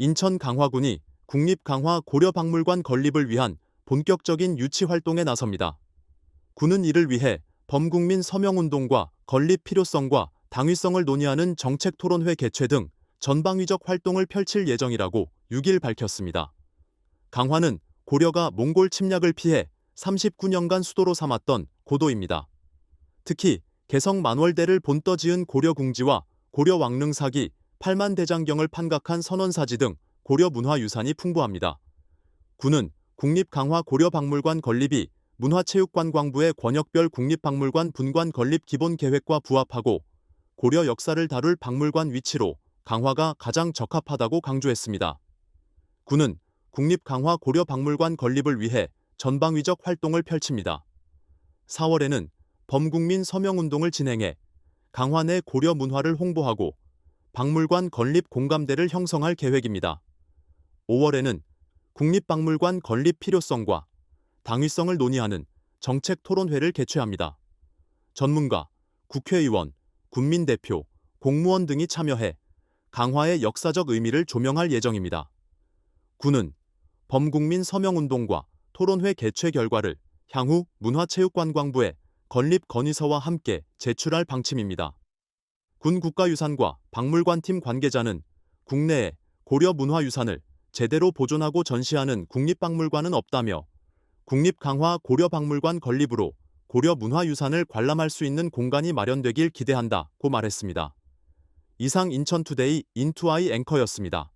인천 강화군이 국립강화 고려박물관 건립을 위한 본격적인 유치 활동에 나섭니다. 군은 이를 위해 범국민 서명운동과 건립 필요성과 당위성을 논의하는 정책 토론회 개최 등 전방위적 활동을 펼칠 예정이라고 6일 밝혔습니다. 강화는 고려가 몽골 침략을 피해 39년간 수도로 삼았던 고도입니다. 특히 개성 만월대를 본떠 지은 고려 궁지와 고려 왕릉 사기, 팔만 대장경을 판각한 선원사지 등 고려 문화유산이 풍부합니다. 군은 국립강화 고려박물관 건립이 문화체육관광부의 권역별 국립박물관 분관 건립 기본 계획과 부합하고 고려 역사를 다룰 박물관 위치로 강화가 가장 적합하다고 강조했습니다. 군은 국립강화 고려박물관 건립을 위해 전방위적 활동을 펼칩니다. 4월에는 범국민 서명운동을 진행해 강화 내 고려 문화를 홍보하고 박물관 건립 공감대를 형성할 계획입니다. 5월에는 국립박물관 건립 필요성과 당위성을 논의하는 정책 토론회를 개최합니다. 전문가, 국회의원, 국민대표, 공무원 등이 참여해 강화의 역사적 의미를 조명할 예정입니다. 군은 범국민 서명운동과 토론회 개최 결과를 향후 문화체육관광부에 건립 건의서와 함께 제출할 방침입니다. 군 국가유산과 박물관팀 관계자는 국내에 고려 문화유산을 제대로 보존하고 전시하는 국립박물관은 없다며 국립강화 고려박물관 건립으로 고려 문화유산을 관람할 수 있는 공간이 마련되길 기대한다고 말했습니다. 이상 인천투데이 인투아이 앵커였습니다.